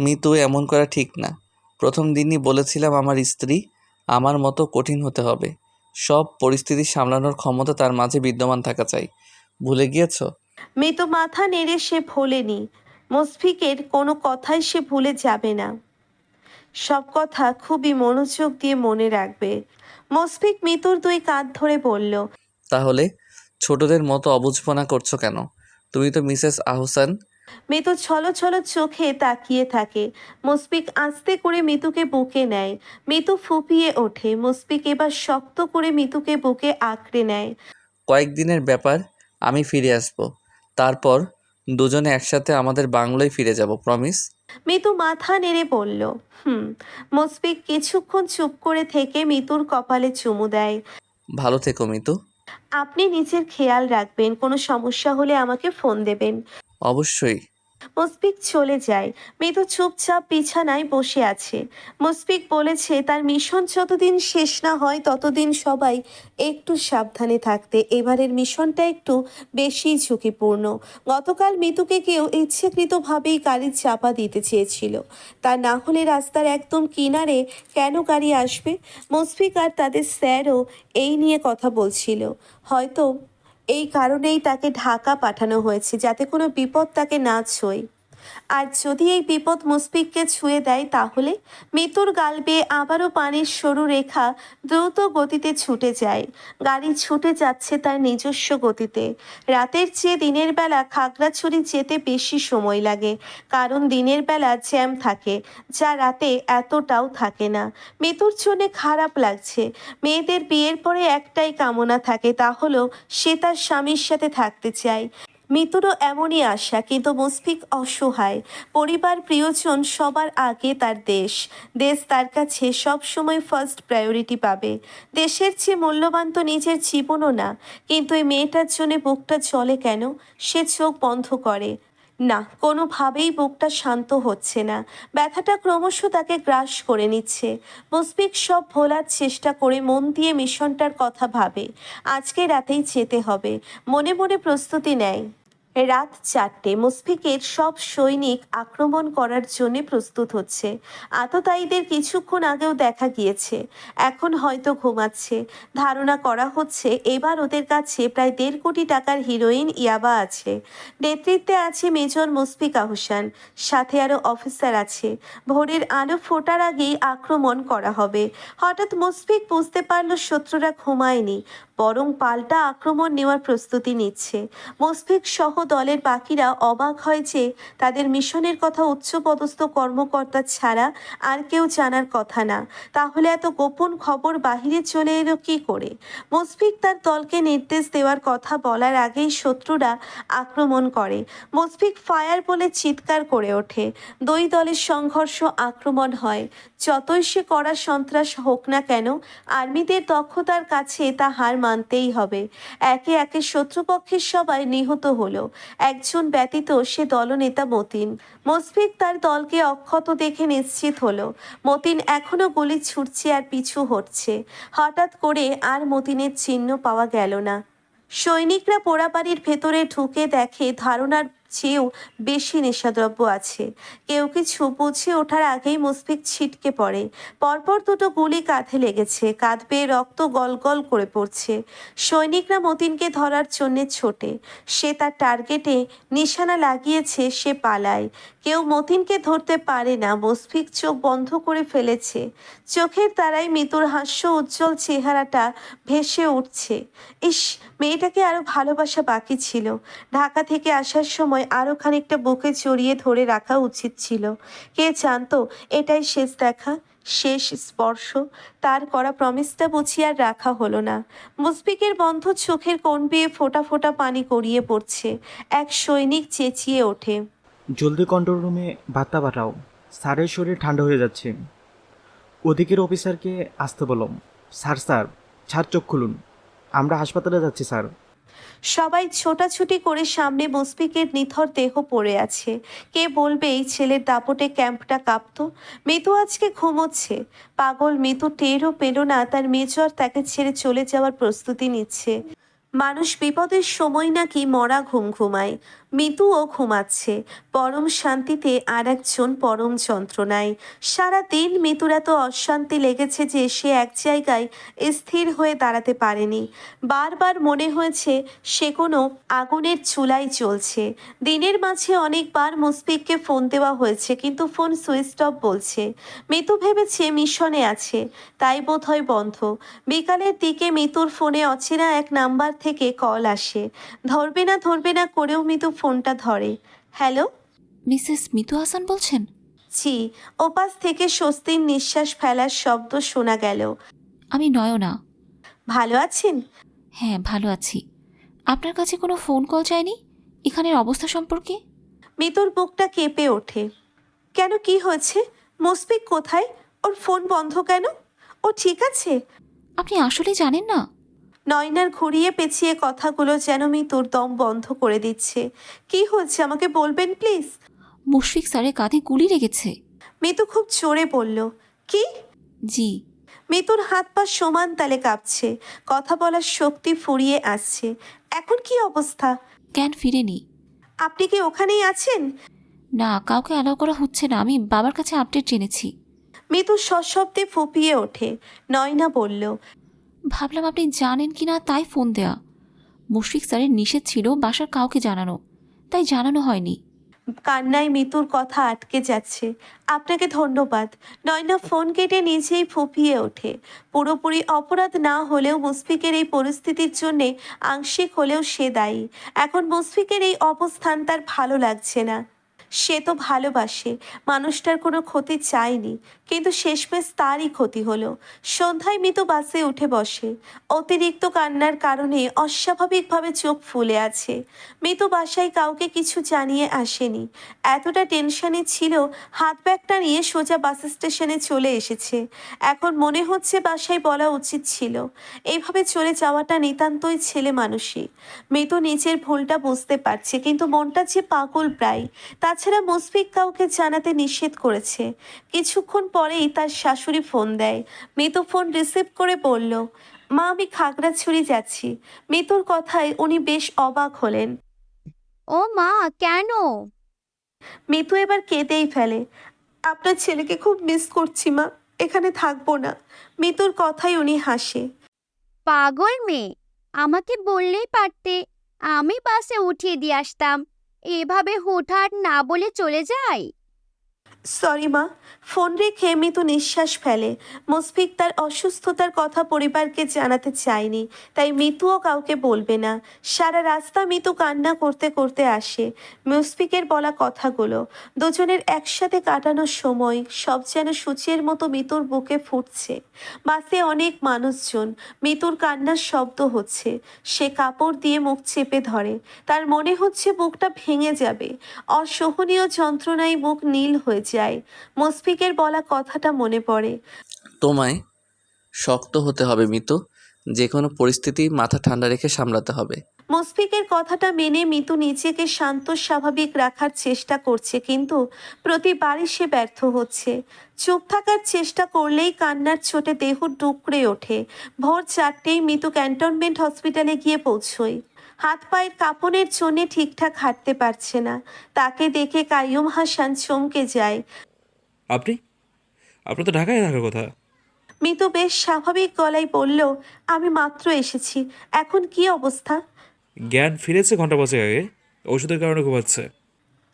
মিতু এমন করা ঠিক না। প্রথম দিনই বলেছিলাম আমার স্ত্রী আমার মতো কঠিন হতে হবে। সব পরিস্থিতি সামলানোর ক্ষমতা তার মাঝে বিদ্যমান থাকা চাই। ভুলে গিয়েছো? মিতু মাথা নেড়ে সে ভোলেনি। মুসফিকের কোনো কথাই সে ভুলে যাবে না। সব কথা খুবই মনোযোগ দিয়ে মনে রাখবে। মুসফিক মিতুর দুই কাঁধ ধরে বলল তাহলে ছোটদের মতো অবুঝপনা করছ কেন? তুমি তো মিসেস আহসান। মিতু ছলো ছলো চোখে তাকিয়ে থাকে। মুসফিক আস্তে করে মিতুকে বুকে নেয়। মিতু ফুপিয়ে ওঠে। মুসফিক এবার শক্ত করে মিতুকে বুকে আঁকড়ে নেয়। কয়েকদিনের ব্যাপার আমি ফিরে আসব। তারপর দুজনে একসাথে আমাদের বাংলোয় ফিরে যাব প্রমিস। মিতু মাথা নেড়ে বলল হুম। মুসফিক কিছুক্ষণ চুপ করে থেকে মিতুর কপালে চুমু দেয়। ভালো থেকো মিতু। আপনি নিজের খেয়াল রাখবেন। কোনো সমস্যা হলে আমাকে ফোন দেবেন। অবশ্যই। মুসফিক চলে যায়। মিতু চুপচাপ বিছানায় বসে আছে। মুসফিক বলেছে, তার মিশন যতদিন শেষ না হয়, ততদিন সবাই একটু সাবধানে থাকতে। এবারের মিশনটা একটু বেশি ঝুঁকিপূর্ণ। গতকাল মিতুকে কেউ ইচ্ছাকৃতভাবেই গাড়ির চাপা দিতে চেয়েছিল। তা না হলে রাস্তার একদম কিনারে কেন গাড়ি আসবে? মুসফিক আর তাদের স্যারও এই নিয়ে কথা বলছিল। হয়তো এই কারণেই তাকে ঢাকা পাঠানো হয়েছে যাতে কোনো বিপদ তাকে না ছোয়। আর যদি এই বিপদ মুসফিককে ছুঁয়ে দেয় তাহলে মৃত্যুর গাল বেয়ে আবারও পানির সরু রেখা দ্রুত গতিতে ছুটে যায়। গাড়ি ছুটে যাচ্ছে তার নিজস্ব গতিতে। রাতের চেয়ে দিনের বেলা খাগড়াছড়ি যেতে বেশি সময় লাগে, কারণ দিনের বেলা জ্যাম থাকে, যা রাতে এতটাও থাকে না। মৃত্যুর জন্যে খারাপ লাগছে। মেয়েদের বিয়ের পরে একটাই কামনা থাকে, তা হলো সে তার স্বামীর সাথে থাকতে চায়। মিতুরও এমনই আশা, কিন্তু মুসফিক অসহায়। পরিবার, প্রিয়জন, সবার আগে তার দেশ। দেশ তার কাছে সব সময় ফার্স্ট প্রায়োরিটি পাবে। দেশের চেয়ে মূল্যবান তো নিজের জীবনও না। কিন্তু এই মেয়েটার জন্য বুকটা চলে কেন? সে চোখ বন্ধ করে। না, কোনোভাবেই বুকটা শান্ত হচ্ছে না। ব্যথাটা ক্রমশ তাকে গ্রাস করে নিচ্ছে। মুসফিক সব ভোলার চেষ্টা করে মন দিয়ে মিশনটার কথা ভাবে। আজকে রাতেই যেতে হবে। মনে মনে প্রস্তুতি নেয়। রাত চারটে মুসফিকের সব সৈনিক আক্রমণ করার জন্য প্রস্তুত হচ্ছে। আততায়ীদের কিছুক্ষণ আগেও দেখা গিয়েছে। এখন হয়তো ঘুমাচ্ছে। ধারণা করা হচ্ছে এবার ওদের কাছে প্রায় দেড় কোটি টাকার হিরোইন ইয়াবা আছে। নেতৃত্বে আছে মেজর মুসফিক আহসান। সাথে আরও অফিসার আছে। ভোরের আলো ফোটার আগেই আক্রমণ করা হবে। হঠাৎ মুসফিক বুঝতে পারল শত্রুরা ঘুমায়নি, বরং পাল্টা আক্রমণ নেওয়ার প্রস্তুতি নিচ্ছে। মুসফিক সহ দলের বাকিরা অবাক হয় যে তাদের মিশনের কথা উচ্চপদস্থ কর্মকর্তা ছাড়া আর কেউ জানার কথা না। তাহলে এত গোপন খবর বাহিরে চলে এলো কি করে? মুসফিক তার দলকে নির্দেশ দেওয়ার কথা বলার আগেই শত্রুরা আক্রমণ করে। মুসফিক ফায়ার বলে চিৎকার করে ওঠে। দুই দলের সংঘর্ষ আক্রমণ হয়। যতই সে করা সন্ত্রাস হোক না কেন, আর্মিদের দক্ষতার কাছে তা হার মানতেই হবে। একে একে শত্রুপক্ষের সবাই নিহত হলো। একজন ব্যতীত সে দলনেতা মতিন। মুসফিক তার দলকে অক্ষত দেখে নিশ্চিত হলো। মতিন এখনও গুলি ছুটছে আর পিছু হটছে। হঠাৎ করে আর মতিনের চিহ্ন পাওয়া গেল না। সৈনিকরা পোড়াবাড়ির ভেতরে ঢুকে দেখে ধারণার চেয়েও বেশি নেশাদ্রব্য আছে। কেউ কিছু বুঝে ওঠার আগেই মুসফিক ছিটকে পড়ে। পরপর দুটো গুলি কাঁধে লেগেছে। কাঁধ পেয়ে রক্ত গলগল করে পড়ছে। সৈনিকরা মতিনকে ধরার জন্যে ছোটে। সে তার টার্গেটে নিশানা লাগিয়েছে, সে পালায়। কেউ মতিনকে ধরতে পারে না। মুসফিক চোখ বন্ধ করে ফেলেছে। চোখের তারাই মৃত্যুর হাস্য উজ্জ্বল চেহারাটা ভেসে উঠছে। ইস, মেয়েটাকে আরও ভালোবাসা বাকি ছিল। ঢাকা থেকে আসার সময় আরও খানিকটা বুকে জড়িয়ে ধরে রাখা উচিত ছিল। কে জানতো, এটাই শেষ দেখা, শেষ স্পর্শ। তার করা প্রমিসটা বুঝি আর রাখা হলো না। মুসফিকের বন্ধ চোখের কোণ বেয়ে ফোটা ফোটা পানি গড়িয়ে পড়ছে। এক সৈনিক চেঁচিয়ে ওঠে। জলদি কন্ট্রোল রুমে বার্তা পাঠাও। স্যারের শরীর ঠান্ডা হয়ে যাচ্ছে। ওদিকের অফিসারকে আসতে বলো। স্যার স্যার স্যার চোখ খুলুন। আমরা হাসপাতালে যাচ্ছি, স্যার। সবাই ছোটাছুটি করে সামনে মুসফিকের নিথর দেহ পড়ে আছে। কে বলবে এই ছেলের দাপটে ক্যাম্পটা কাঁপত? মিতু আজকে ঘুমোচ্ছে। পাগল মিতু টেরও পেল না, তার মেজর তাকে ছেড়ে চলে যাওয়ার প্রস্তুতি নিচ্ছে। মানুষ বিপদের সময় নাকি মরা ঘুম ঘুমায়। মিতুও ঘুমাচ্ছে। পরম শান্তিতে আর একজন পরম যন্ত্রণায়। সারা দিন মিতুর এত অশান্তি লেগেছে যে সে এক জায়গায় স্থির হয়ে দাঁড়াতে পারেনি। বারবার মনে হয়েছে সে কোনো আগুনের চুলাই চলছে দিনের মাঝে অনেকবার মুসফিককে ফোন দেওয়া হয়েছে, কিন্তু ফোন সুইচ অফ বলছে। মিতু ভেবেছে মিশনে আছে, তাই বোধহয় বন্ধ। বিকালের দিকে মিতুর ফোনে অচেনা এক নাম্বার থেকে কল আসে। ধরবে না ধরবে না করেও মিতু ফোনটা ধরে। হ্যালো? মিসেস মিতু হাসান বলছেন? জি ওপাশ থেকে স্বস্তির নিঃশ্বাস ফেলার শব্দ শোনা গেল। আমি নয়না। ভালো আছেন? হ্যাঁ ভালো আছি। আপনার কাছে কোনো ফোন কল যায়নি? এখানের অবস্থা সম্পর্কে? মিতুর বুকটা কেঁপে ওঠে। কেন কি হয়েছে? মুসফিক কোথায়? ওর ফোন বন্ধ কেন? ও ঠিক আছে? আপনি আসলে জানেন না? নয়নার ঘুরিয়ে পেঁচিয়ে কথাগুলো যেন মিতুর দম বন্ধ করে দিচ্ছে। কি হয়েছে আমাকে বলবেন প্লিজ? মুশফিক স্যারের কাঁধে গুলি লেগেছে। মিতু খুব জোরে বলল কি? জি। মিতুর হাত পা সমান তালে কাঁপছে। কথা বলার শক্তি ফুরিয়ে আসছে। এখন কি অবস্থা? জ্ঞান ফিরেনি? আপনি কি ওখানেই আছেন? না কাউকে অ্যালাউ করা হচ্ছে না। আমি বাবার কাছে আপডেট জেনেছি। মিতু সশব্দে ফুপিয়ে ওঠে। নয়না বলল ভাবলাম আপনি জানেন কি না, তাই ফোন দেয়া। মুশফিক স্যারের নিষেধ ছিল বাসার কাউকে জানানো, তাই জানানো হয়নি। কান্নায় মিতুর কথা আটকে যাচ্ছে। আপনাকে ধন্যবাদ। নয়না ফোন কেটে নিজেই ফুপিয়ে ওঠে। পুরোপুরি অপরাধ না হলেও মুসফিকের এই পরিস্থিতির জন্যে আংশিক হলেও সে দায়ী। এখন মুসফিকের এই অবস্থান তার ভালো লাগছে না। সে তো ভালোবাসে, মানুষটার কোনো ক্ষতি চায়নি, কিন্তু শেষমেশ তারই ক্ষতি হলো। সন্ধ্যায় মৃত বাসে উঠে বসে। অতিরিক্ত কান্নার কারণে অস্বাভাবিকভাবে চোখ ফুলে আছে। মৃত বাসায় কাউকে কিছু জানিয়ে আসেনি। এতটা টেনশনে ছিল হাত ব্যাগটা নিয়ে সোজা বাস স্টেশনে চলে এসেছে। এখন মনে হচ্ছে বাসায় বলা উচিত ছিল। এইভাবে চলে যাওয়াটা নিতান্তই ছেলে মানুষই মৃত নিজের ভুলটা বুঝতে পারছে, কিন্তু মনটা যে পাগল প্রায়। তাছাড়া মুসফিক কাউকে জানাতে নিষেধ করেছে। কিছুক্ষণ পরেই তার শাশুড়ি ফোন দেয়। মিতু ফোন রিসিভ করে বলল মা আমি খাগড়াছড়ি যাচ্ছি। মিতুর কথায় উনি বেশ অবাক হলেন। ও মা কেন? মিতু এবার কেঁদেই ফেলে আপনার ছেলেকে খুব মিস করছি মা এখানে থাকব না। মিতুর কথাই উনি হাসে। পাগল মেয়ে আমাকে বললেই পারতে আমি বাসে উঠিয়ে দিয়ে আসতাম। এভাবে হুটহাট না বলে চলে যাই সরি মা। ফোন রেখে মিতু নিঃশ্বাস ফেলে। মুসফিক তার অসুস্থতার কথা পরিবারকে জানাতে চায়নি, তাই মিতুও কাউকে বলবে না। সারা রাস্তা মিতু কান্না করতে করতে আসে। মুসফিকের বলা কথাগুলো, দুজনের একসাথে কাটানোর সময় সব যেন সূচের মতো মিতুর বুকে ফুটছে। বাসে অনেক মানুষজন, মিতুর কান্নার শব্দ হচ্ছে। সে কাপড় দিয়ে মুখ চেপে ধরে। তার মনে হচ্ছে বুকটা ভেঙে যাবে। অসহনীয় যন্ত্রণায় মুখ নীল হয়ে যায় মুসফিকের বলা কথাটা মনে পড়ে। তোমায় শক্ত হতে হবে মিতু। যে কোনো পরিস্থিতি মাথা ঠান্ডা রেখে সামলাতে হবে। মুসফিকের কথাটা মেনে মিতু নিজেকে শান্ত স্বাভাবিক রাখার চেষ্টা করছে কিন্তু প্রতিবারই সে ব্যর্থ হচ্ছে। চুপ থাকার চেষ্টা করলেই কান্নার চোটে দেহ ডুকরে ওঠে। ভোর চারটেই মিতু ক্যান্টনমেন্ট হসপিটালে গিয়ে পৌঁছয়। হাত পায়ের কাঁপনের জন্যে ঠিকঠাক হাঁটতে পারছে না। তাকে দেখে কাইয়ুম হাসান চমকে যায়। আপনি? আপনার তো ঢাকায় থাকার কথা। মিতু বেশ স্বাভাবিক গলায় বলল আমি মাত্র এসেছি। এখন কি অবস্থা? জ্ঞান ফিরেছে ঘণ্টা পাঁচেক আগে। ওষুধের কারণে ঘুমাচ্ছে।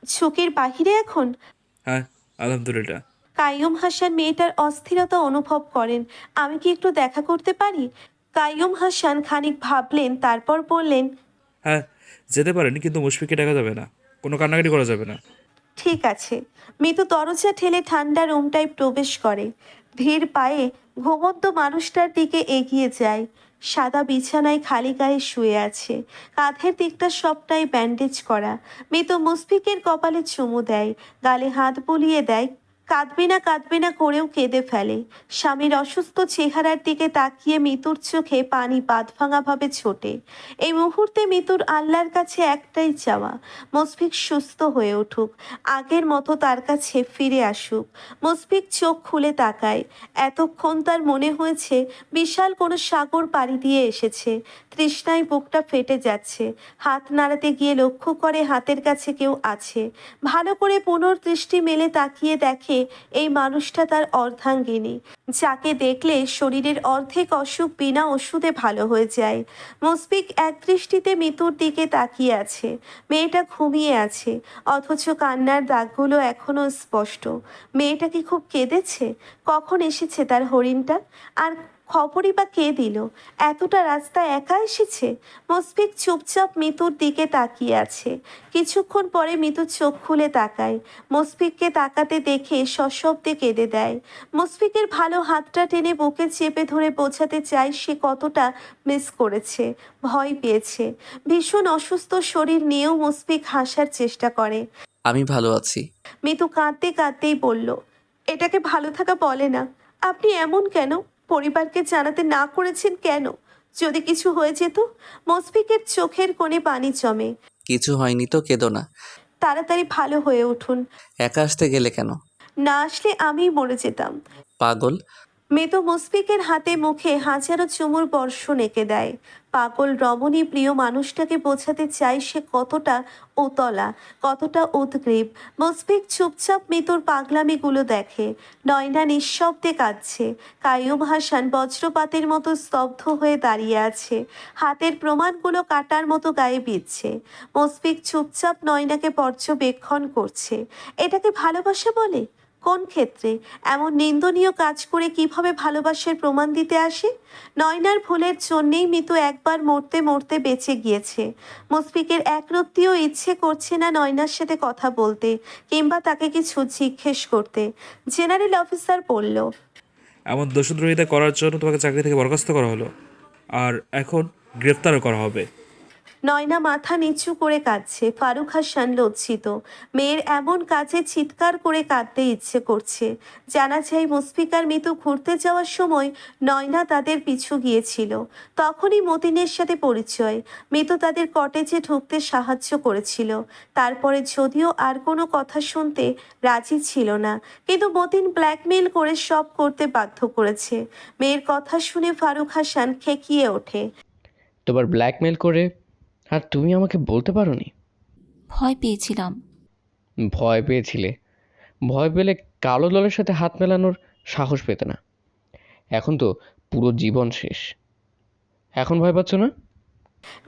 ঝুঁকির বাহিরে এখন? হ্যাঁ আলহামদুলিল্লাহ। কাইয়ুম হাসান মেয়েটার অস্থিরতা অনুভব করেন। আমি কি একটু দেখা করতে পারি? কাইয়ুম হাসান খানিক ভাবলেন তারপর বললেন হ্যাঁ যেতে পারেন কিন্তু মুশফিককে দেখা যাবে না। কোনো কান্নাকাটি করা যাবে না। ঠিক আছে। মিতু দরজা ঠেলে ঠান্ডা রুমটায় প্রবেশ করে। ধীর পায়ে ঘুমন্ত মানুষটার দিকে এগিয়ে যায়। সাদা বিছানায় খালি গায়ে শুয়ে আছে। কাঁধের দিকটা সবটাই ব্যান্ডেজ করা। মৃত মুসফিকের কপালে চুমু দেয়। গালে হাত বুলিয়ে দেয় কাঁদবে না কাঁদবে না করেও কেঁদে ফেলে। স্বামীর অসুস্থ চেহারার দিকে তাকিয়ে মিতুর চোখে পানি বাঁধ ভাঙাভাবে ছোটে। এই মুহূর্তে মিতুর আল্লাহর কাছে একটাই চাওয়া, মুসফিক সুস্থ হয়ে উঠুক, আগের মতো তার কাছে ফিরে আসুক। মুসফিক চোখ খুলে তাকায়, এতক্ষণ তার মনে হয়েছে বিশাল কোনো সাগর পাড়ি দিয়ে এসেছে তৃষ্ণায় বুকটা ফেটে যাচ্ছে। হাত নাড়াতে গিয়ে লক্ষ্য করে হাতের কাছে কেউ আছে। ভালো করে পুনর্দৃষ্টি মেলে তাকিয়ে দেখে এই মানুষটা তার অর্ধাঙ্গিনী। যাকে দেখলে শরীরের অর্ধেক অসুখ বিনা ওষুধে ভালো হয়ে যায়। মুসফিক এক দৃষ্টিতে মিতুর দিকে তাকিয়ে আছে। মেয়েটা ঘুমিয়ে আছে, অথচ কান্নার দাগগুলো এখনও স্পষ্ট। মেয়েটা কি খুব কেঁদেছে? কখন এসেছে তার হরিণটা? আর খবরই বা কে দিল? এতটা রাস্তা একা এসেছে? মুসফিক চুপচাপ মিতুর দিকে তাকিয়ে আছে। কিছুক্ষণ পরে মিতু চোখ খুলে তাকায়। মুসফিককে তাকাতে দেখে সশব্দে কেঁদে দেয়। মুসফিকের ভালো হাতটা টেনে বুকে চেপে ধরে বোঝাতে চায় সে কতটা মিস করেছে ভয় পেয়েছে। ভীষণ অসুস্থ শরীর নিয়েও মুসফিক হাসার চেষ্টা করে। আমি ভালো আছি। মিতু কাঁদতে কাঁদতেই বলল এটাকে ভালো থাকা বলে না। আপনি এমন কেন? পরিবারকে জানাতে না করেছেন কেন? যদি কিছু হয়ে যেত মুসফিকের চোখের কোণে পানি জমে। কিছু হয়নি তো কেঁদো না। তাড়াতাড়ি ভালো হয়ে উঠুন। একা আসতে গেলে কেন? না আসলে আমিই মরে যেতাম। পাগল। মেতো মুসফিকের হাতে মুখে হাজারো চুমুর বর্ষণ এঁকে দেয়। পাগল রমণী প্রিয় মানুষটাকে বোঝাতে চায় সে কতটা ওতলা কতটা উদ্গ্রীব। মুসফিক চুপচাপ মিতুর পাগলামিগুলো দেখে। নয়না নিঃশব্দে কাঁদছে। কায়ুম হাসান বজ্রপাতের মতো স্তব্ধ হয়ে দাঁড়িয়ে আছে। হাতের প্রমাণগুলো কাটার মতো গায়ে বিচ্ছে মুসফিক চুপচাপ নয়নাকে পর্যবেক্ষণ করছে। এটাকে ভালোবাসা বলে? কোন ক্ষেত্রে? এমন নিন্দনীয় কাজ করে কীভাবে ভালোবাসার প্রমাণ দিতে আসে? নয়নার ভুলের জন্যেই মিতু একবার মরতে মরতে বেঁচে গিয়েছে। মুসফিকের একরত্তিও ইচ্ছে করছে না নয়নার সাথে কথা বলতে কিংবা তাকে কিছু জিজ্ঞেস করতে। জেনারেল অফিসার বলল, এমন দোষদ্রোহিতা করার জন্য তোমাকে চাকরি থেকে বরখাস্ত করা হলো। আর এখন গ্রেফতারও করা হবে। নয়না মাথা নিচু করে কাঁদছে। ফারুক হাসান লজ্জিত। মেয়ের এমন কাজে চিৎকার করে কাঁদতে ইচ্ছে করছে। জানা যায় মুসফিকার মিতু ঘুরতে যাওয়ার সময় নয়না তাদের পিছু গিয়েছিল। তখনই মতিনের সাথে পরিচয়। মৃত তাদের কটেজে ঢুকতে সাহায্য করেছিল। তারপরে যদিও আর কোনো কথা শুনতে রাজি ছিল না, কিন্তু মতিন ব্ল্যাকমেল করে সব করতে বাধ্য করেছে। মেয়ের কথা শুনে ফারুক হাসান খেকিয়ে ওঠে। তোমার ব্ল্যাকমেল করে আর তুমি আমাকে বলতে পারোনি? ভয় পেয়েছিলাম। ভয় পেয়েছিলে? ভয় পেলে কালো দলের সাথে হাত মেলানোর সাহস পেতে না। এখন তো পুরো জীবন শেষ। এখন ভয় পাচ্ছ না?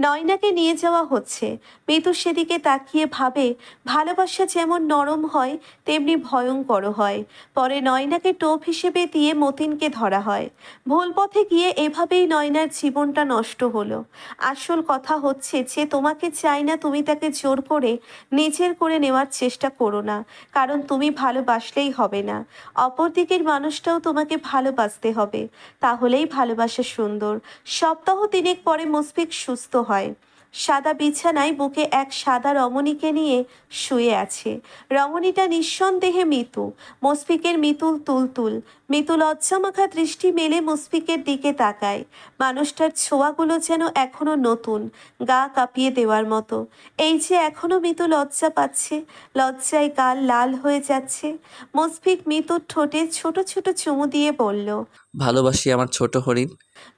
নয়নাকে নিয়ে যাওয়া হচ্ছে। মিতু সেদিকে তাকিয়ে ভাবে, ভালোবাসা যেমন নরম হয়, তেমনি ভয়ঙ্কর হয়। পরে নয়নাকে টোপ হিসেবে দিয়ে মতিনকে ধরা হয়। ভুল পথে গিয়ে এভাবেই নয়নার জীবনটা নষ্ট হলো। আসল কথা হচ্ছে যে তোমাকে চাই না তুমি তাকে জোর করে, নিজের করে নেওয়ার চেষ্টা করো না। কারণ তুমি ভালোবাসলেই হবে না। অপর দিকের মানুষটাও তোমাকে ভালোবাসতে হবে। তাহলেই ভালোবাসা সুন্দর। সপ্তাহ তিনেক পরে মুসফিক সুস্থ হয়। সাদা বিছানায় বুকে এক সাদা রমণীকে নিয়ে শুয়ে আছে। রমণীটা নিঃসন্দেহে মিতু। মুসফিকের মিতুল তুলতুল। মিতু লজ্জামাখা দৃষ্টি মেলে মুসফিকের দিকে তাকায়। মানুষটার ছোঁয়াগুলো যেন এখনও নতুন, গা কাঁপিয়ে দেওয়ার মতো। এই যে এখনও মিতু লজ্জা পাচ্ছে, লজ্জায় গাল লাল হয়ে যাচ্ছে। মুসফিক মিতুর ঠোঁটে ছোট ছোট চুমু দিয়ে বলল ভালোবাসি আমার ছোট হরিণ।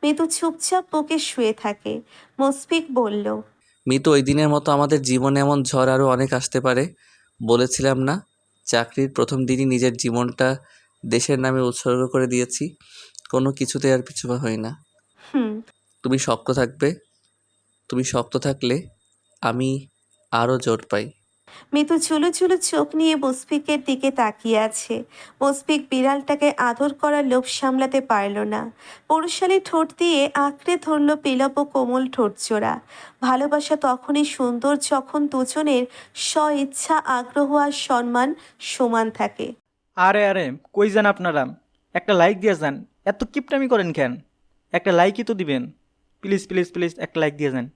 মিতু চুপচাপ বুকে শুয়ে থাকে। মুসফিক বলল মিতু ওই দিনের মতো আমাদের জীবনে এমন ঝড় আরও অনেক আসতে পারে। বলেছিলাম না চাকরির প্রথম দিনই নিজের জীবনটা দেশের নামে উৎসর্গ করে দিয়েছি। কোনো কিছুতে আর পিছু হই না। হুম। তুমি শক্ত থাকবে। তুমি শক্ত থাকলে আমি আরও জোর পাই। মিতু চুলো চুলো চোখ নিয়ে মুসফিকের দিকে তাকিয়ে আছে। মুসফিক বিড়ালটাকে আদর করার লোভ সামলাতে পারল না। পুরুষালী ঠোঁট দিয়ে আঁকড়ে ধরল পিলপ ও কোমল ঠোঁট জোড়া। ভালোবাসা তখনই সুন্দর যখন দুজনের স্ব ইচ্ছা আগ্রহ আর সম্মান সমান থাকে। আরে আরে, কই যান আপনারা? একটা লাইক দিয়ে যান। এত কিপটামি করেন কেন? একটা লাইকই তো দিবেন। প্লিজ প্লিজ প্লিজ, একটা লাইক দিয়ে যান।